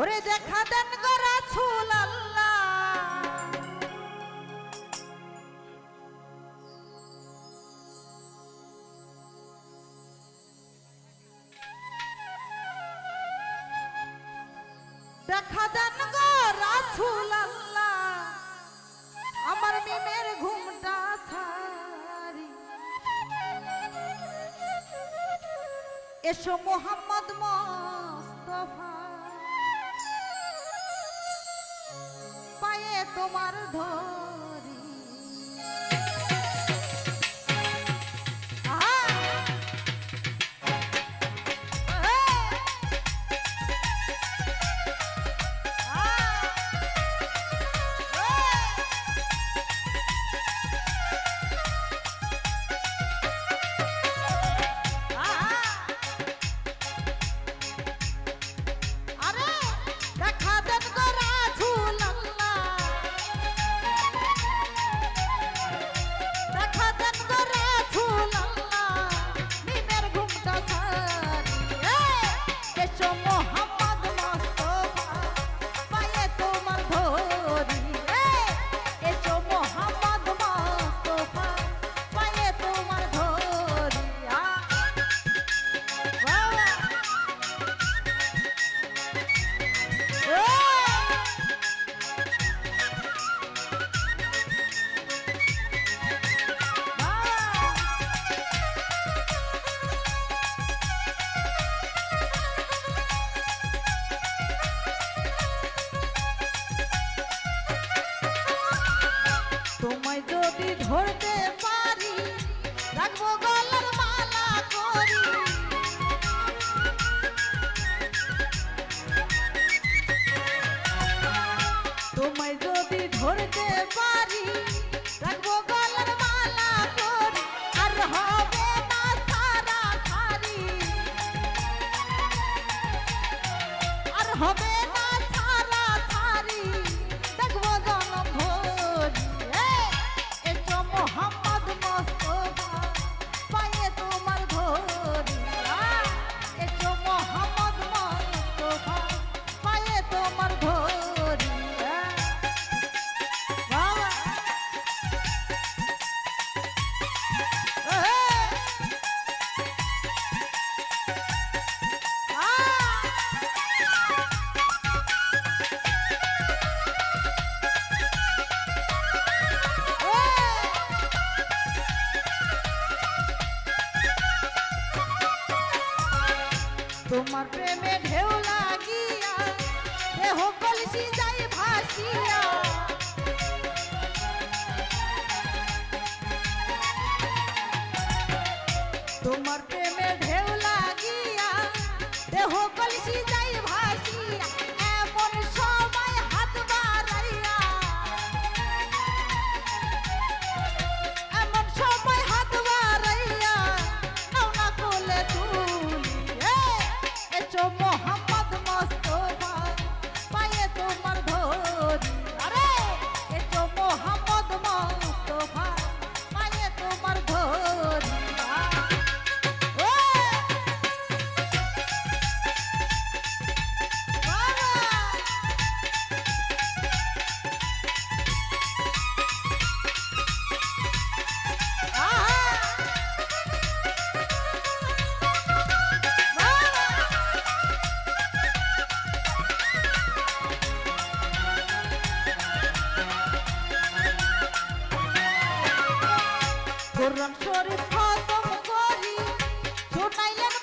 ওরে দেখা দেন রাসূল আল্লাহ দেখা দেন গো রাসূল আমার মিমের ঘুমটা ছাড়ি। এসো মোহাম্মদ মোস্তফা। তোমার ধরি। দেখা যদি ধরতে পারি, রাখব গলার মালা করি। তোমায় যদি ধরতে পারি, রাখব গলার মালা করি, আর হবে না সারা আর হবে তোমার প্রেমে ঢেউ লাগিয়া দেহ কলসি কোরআন শরীফ খতম করি শোনাইলেন